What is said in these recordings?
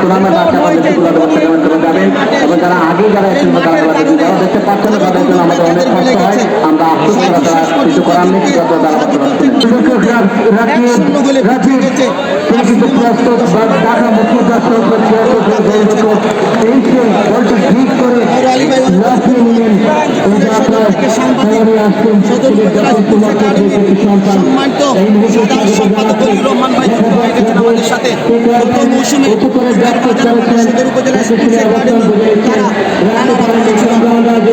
Tournament আমাদের সেগুলো ব্যবস্থা করবেন তোমরা যাবেন। এবং যারা আগে যারা এসেছেন বা যারা যারা দেখতে পাচ্ছেন না তাদের জন্য আমাদের অনেক কষ্ট হয়। আমরা আফসোস করা তারা কিছু করার নেই কিন্তু তারা করতে পারছেন শূন্য গোলে পিছিয়ে গেছে। তিনি কিন্তু প্রস্তুত ঢাকা মুখ্য প্রস্তুত হচ্ছে এই যে বলটি ঠিক করে আলী ভাই অনেক লাফিয়ে নিলেন এই যে আপনার খেলোয়াড়ি আসছেন সদর উপজেলা স্পোর্টস একাডেমির সম্মানিত সাধারণ সম্পাদক রহমান ভাই যুক্ত হয়ে গেছেন আমাদের সাথে। গত মৌসুমে সদর উপজেলা স্পোর্টস একাডেমি তারা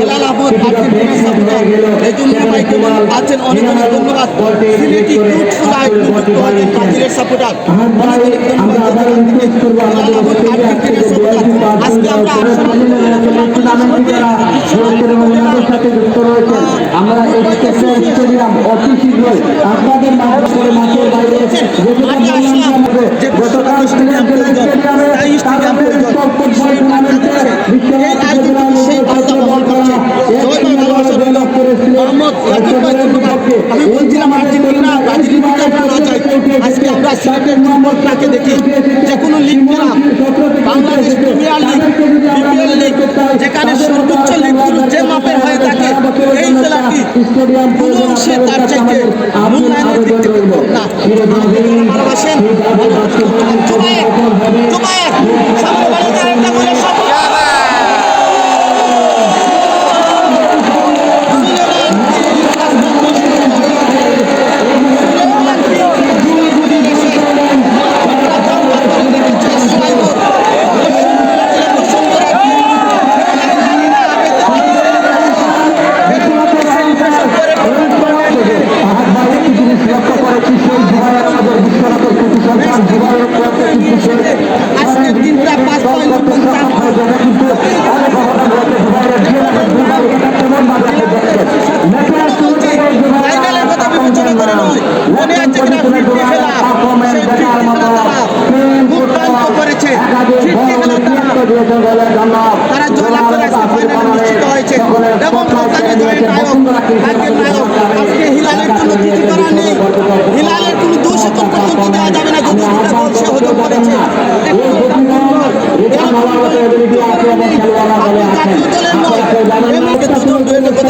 রানা আহমদ আছেন অনেক অনেক ধন্যবাদ। সিলেটি ব্রাজিলের সাপোর্টার। আমরা আপনাদের মাধ্যমে মাঠের বাইরে গতকাল স্টেডিয়াম আমরা সিলেটের ফুটবলটাকে দেখি। যে কোনো লিগ খেলা Bangladesh premier league, BPL league, যেখানে সর্বোচ্চ লিগগুলো যে মাপের হয়ে থাকে, এই খেলাটি কোনো অংশে তার চাইতে মূল্যায়নের দিক থেকে না। ভালোবাসেন।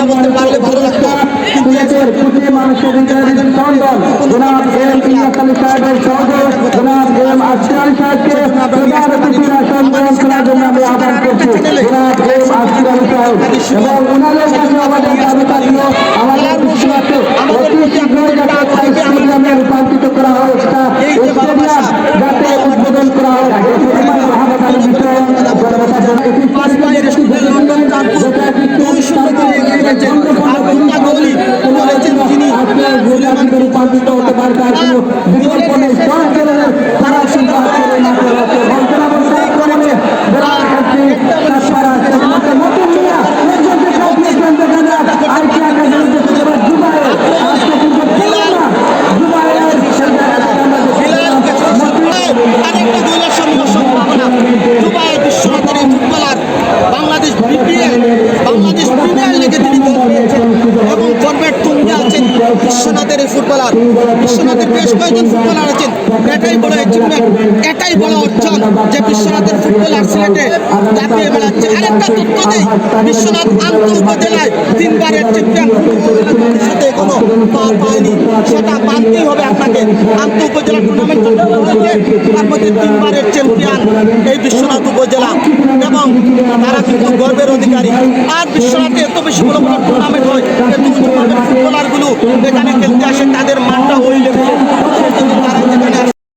বলতে পারলে ভালো লাগতো। সিলেটের পুঁথি মানুষের হৃদয়ের চন্দন জনাব এম ইলিয়াস আলী সাহেবের সহযোগ, জনাব এম আসির আলী সাহেবকে প্রধান অতিথির আসন গ্রহণ করার জন্য আমি আহ্বান করছি। জনাব এম আসির আলী সাহেব, এবং ওনাদের কাছে আমাদের দাবি থাকল, আমাদের বিশ্বকে অতি শীঘ্রই যাতে স্টেডিয়ামে রূপান্তরিত করা হয়। সেটা স্টেডিয়াম যাতে উদ্বোধন করা হয়। হতে পারে তার কোনো বিকল্প নেই। ফুটবলার। বিশ্বনাথের বেশ কয়েকজন ফুটবলার আছেন। এটাই বড় অ্যাচিভমেন্ট এটাই বড় অর্জন যে বিশ্বনাথের ফুটবলার সিলেটে দাপিয়ে বেড়াচ্ছে আরেকটা তথ্য দেই, বিশ্বনাথ আন্ত উপজেলায় তিনবারের চ্যাম্পিয়ন কোনো পাওয়ার পায়নি। সেটা মানতেই হবে আপনাকে। আন্ত উপজেলা টুর্নামেন্ট তিনবারের চ্যাম্পিয়ন এই বিশ্বনাথ উপজেলা। এবং তারা কিন্তু গর্বের অধিকারী। আর বিশ্বনাথে এত বেশি বড় বড় ফুটবলারগুলো এখানে খেলতে আসেন তাদের মানটা হইলে